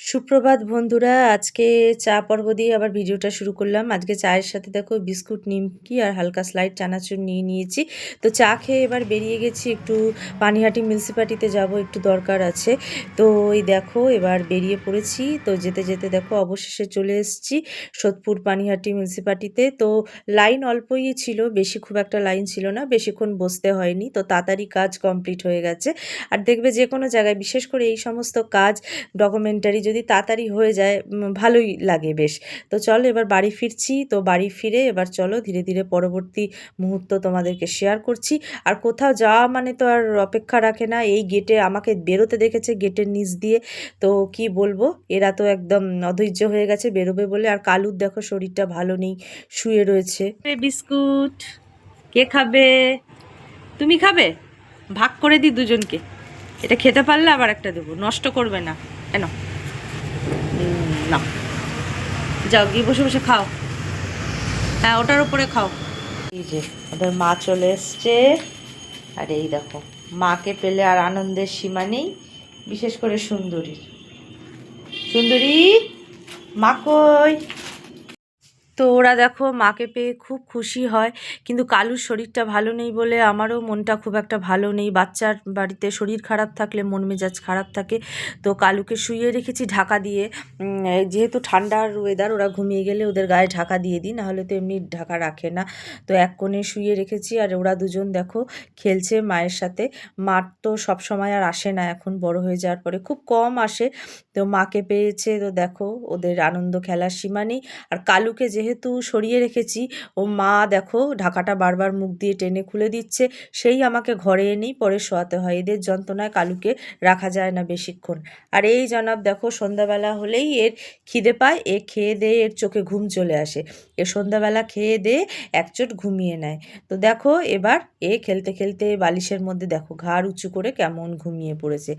সুপ্রভাত বন্ধুরা, আজকে চা পর্ব দিয়ে আবার ভিডিওটা শুরু করলাম। আজকে চায়ের সাথে দেখো বিস্কুট, নিমকি আর হালকা স্লাইড চানাচুর নিয়ে নিয়েছি। তো চা খেয়ে এবার বেরিয়ে গেছি একটু পানিহাটি মিউনিসিপ্যালিটিতে যাব, একটু দরকার আছে। তো ওই দেখো এবার বেরিয়ে পড়েছি। তো যেতে যেতে দেখো অবশেষে চলে এসেছি সোদপুর পানিহাটি মিউনিসিপ্যালিটিতে তো লাইন অল্পই ছিল, বেশি খুব একটা লাইন ছিল না, বেশিক্ষণ বসতে হয়নি। তো তাড়াতাড়ি কাজ কমপ্লিট হয়ে গেছে। আর দেখবে যে কোনো জায়গায়, বিশেষ করে এই সমস্ত কাজ ডকুমেন্টারি যদি তাড়াতাড়ি হয়ে যায় ভালোই লাগে বেশ। তো চলো এবার বাড়ি ফিরছি। তো বাড়ি ফিরে এবার চলো ধীরে ধীরে পরবর্তী মুহূর্ত তোমাদেরকে শেয়ার করছি। আর কোথাও যাওয়া মানে তো আর অপেক্ষা রাখে না। এই গেটে আমাকে বেরোতে দেখেছে গেটের নিচ দিয়ে। তো কি বলব? এরা তো একদম অধৈর্য হয়ে গেছে বেরোবে বলে। আর কালুর দেখো শরীরটা ভালো নেই, শুয়ে রয়েছে। বিস্কুট, কে খাবে? তুমি খাবে? ভাগ করে দিই দুজনকে। এটা খেতে পারলে আবার একটা দেবো। নষ্ট করবে না। কেন না। যাও, গিয়ে বসে বসে খাও। হ্যাঁ ওটার উপরে খাও। এই যে ওদের মা চলে এসছে। আর এই দেখো, মাকে পেলে আর আনন্দের সীমা নেই, বিশেষ করে সুন্দরীর। সুন্দরী, মা কই? তো ওরা দেখো মাকে পেয়ে খুব খুশি হয়। কিন্তু কালুর শরীরটা ভালো নেই বলে আমারও মনটা খুব একটা ভালো নেই। বাচ্চার বাড়িতে শরীর খারাপ থাকলে মন মেজাজ খারাপ থাকে। তো কালুকে শুইয়ে রেখেছি ঢাকা দিয়ে। যেহেতু ঠান্ডার ওয়েদার ওরা ঘুমিয়ে গেলে ওদের গায়ে ঢাকা দিয়ে দিই, নাহলে তো এমনি ঢাকা রাখে না। তো এক কোণে শুইয়ে রেখেছি আর ওরা দুজন দেখো খেলছে মায়ের সাথে। মার তো সব সময় আর আসে না এখন, বড় হয়ে যাওয়ার পরে। খুব কম আসে। তো মাকে পেয়েছে তো দেখো ওদের আনন্দ খেলার সীমা নেই। আর কালুকে যেহেতু সরিয়ে রেখেছি, ও মা দেখো ঢাকাটা বারবার মুখ দিয়ে টেনে খুলে দিচ্ছে, সেই আমাকে ঘরে এনেই পরে শোয়াতে হয়। এদের যন্ত্রণায় কালুকে রাখা যায় না বেশিক্ষণ। আর এই জনাব দেখো সন্ধ্যাবেলা হলেই এর খিদে পায়, এ খেয়ে দিয়ে এর চোখে ঘুম চলে আসে। এ সন্ধ্যাবেলা খেয়ে দিয়ে একচোট ঘুমিয়ে নেয়। তো দেখো এবার এ খেলতে খেলতে বালিশের মধ্যে দেখো ঘাড় উঁচু করে কেমন ঘুমিয়ে পড়েছে।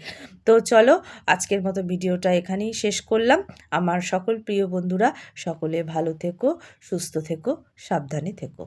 তো চলো আজকের মতো ভিডিওটা এখানেই শেষ করলাম। আমার সকল প্রিয় বন্ধুরা সকলে ভালো থেকো সুস্থ থেকো সাবধানে থেকো।